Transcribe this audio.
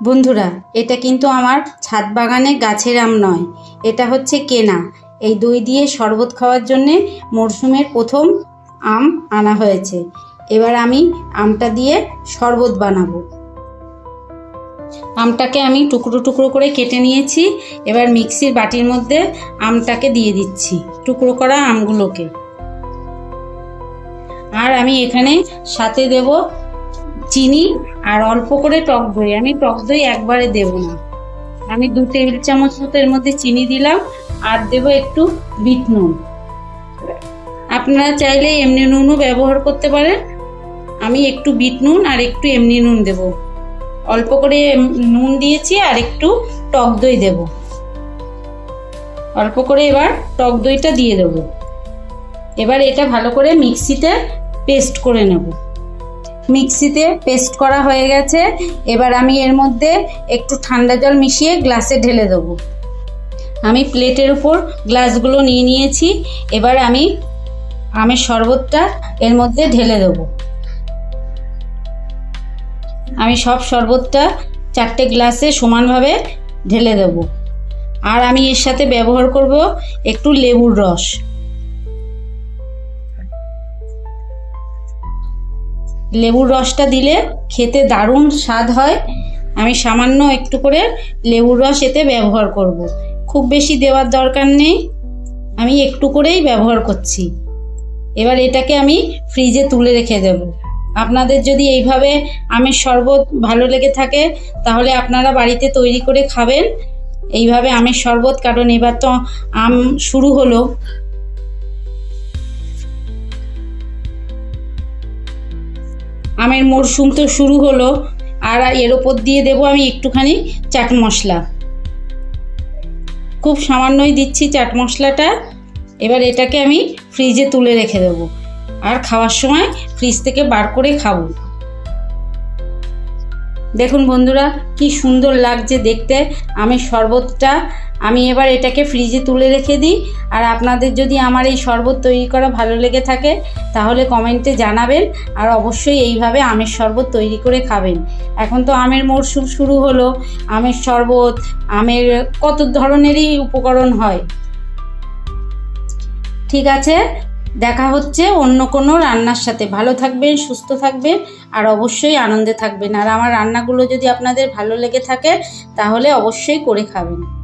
বন্ধুরা, এটা কিন্তু আমার ছাদ বাগানে গাছের আম নয়। এটা হচ্ছে কেনা। এই দই দিয়ে শরবত খাওয়ার জন্যে মরশুমের প্রথম আম আনা হয়েছে। এবার আমি আমটা দিয়ে শরবত বানাবো। আমটাকে আমি টুকরো টুকরো করে কেটে নিয়েছি। এবার মিক্সির বাটির মধ্যে আমটাকে দিয়ে দিচ্ছি, টুকরো করা আমগুলোকে। আর আমি এখানে সাথে দেব চিনি আর অল্প করে টক দই। আমি টক দই একবারে দেব না। আমি দু টেবিল চামচ মতো এর মধ্যে চিনি দিলাম আর দেব একটু বিট নুন। আপনারা চাইলে এমনি নুনও ব্যবহার করতে পারেন। আমি একটু বিট নুন আর একটু এমনি নুন দেব। অল্প করে নুন দিয়েছি আর একটু টক দই দেব। অল্প করে এবার টক দইটা দিয়ে দেবো। এবার এটা ভালো করে মিক্সিতে পেস্ট করে নেব। মিক্সিতে পেস্ট করা হয়ে গেছে। এবার আমি এর মধ্যে একটু ঠান্ডা জল মিশিয়ে গ্লাসে ঢেলে দেবো। আমি প্লেটের উপর গ্লাসগুলো নিয়ে নিয়েছি। এবার আমি আমের শরবতটা এর মধ্যে ঢেলে দেবো। আমি সব শরবতটা চারটে গ্লাসে সমানভাবে ঢেলে দেবো। আর আমি এর সাথে ব্যবহার করব একটু লেবুর রস। লেবুর রসটা দিলে খেতে দারুণ স্বাদ হয়। আমি সামান্য একটু করে লেবুর রস এতে ব্যবহার করব। খুব বেশি দেওয়ার দরকার নেই। আমি একটু করেই ব্যবহার করছি। এবার এটাকে আমি ফ্রিজে তুলে রেখে দেব। আপনাদের যদি এইভাবে আমের শরবত ভালো লেগে থাকে, তাহলে আপনারা বাড়িতে তৈরি করে খাবেন। এইভাবে আমের শরবত কারণ এবার তো আম শুরু হলো। আমের মরশুম তো শুরু হলো, আর এর ওপর দিয়ে দেবো আমি একটুখানি চাট মশলা। খুব সামান্যই দিচ্ছি চাট মশলাটা। এবার এটাকে আমি ফ্রিজে তুলে রেখে দেবো। আর খাওয়ার সময় ফ্রিজ থেকে বার করে খাব। দেখুন বন্ধুরা, কি সুন্দর লাগছে দেখতে। আমি শরবতটা, আমি এবার এটাকে ফ্রিজে তুলে রেখে দিই। আর আপনাদের যদি আমার এই শরবত তৈরি করা ভালো লেগে থাকে, তাহলে কমেন্টে জানাবেন। আর অবশ্যই এইভাবে আমের শরবত তৈরি করে খাবেন। এখন তো আমের মরশুম শুরু হলো। আমের শরবত, আমের কত ধরনেরই উপকরণ হয়। ঠিক আছে? দেখা হচ্ছে অন্য কোনো রান্নার সাথে। ভালো থাকবেন, সুস্থ থাকবেন, আর অবশ্যই আনন্দে থাকবেন। আর আমার রান্নাগুলো যদি আপনাদের ভালো লেগে থাকে, তাহলে অবশ্যই করে খাবেন।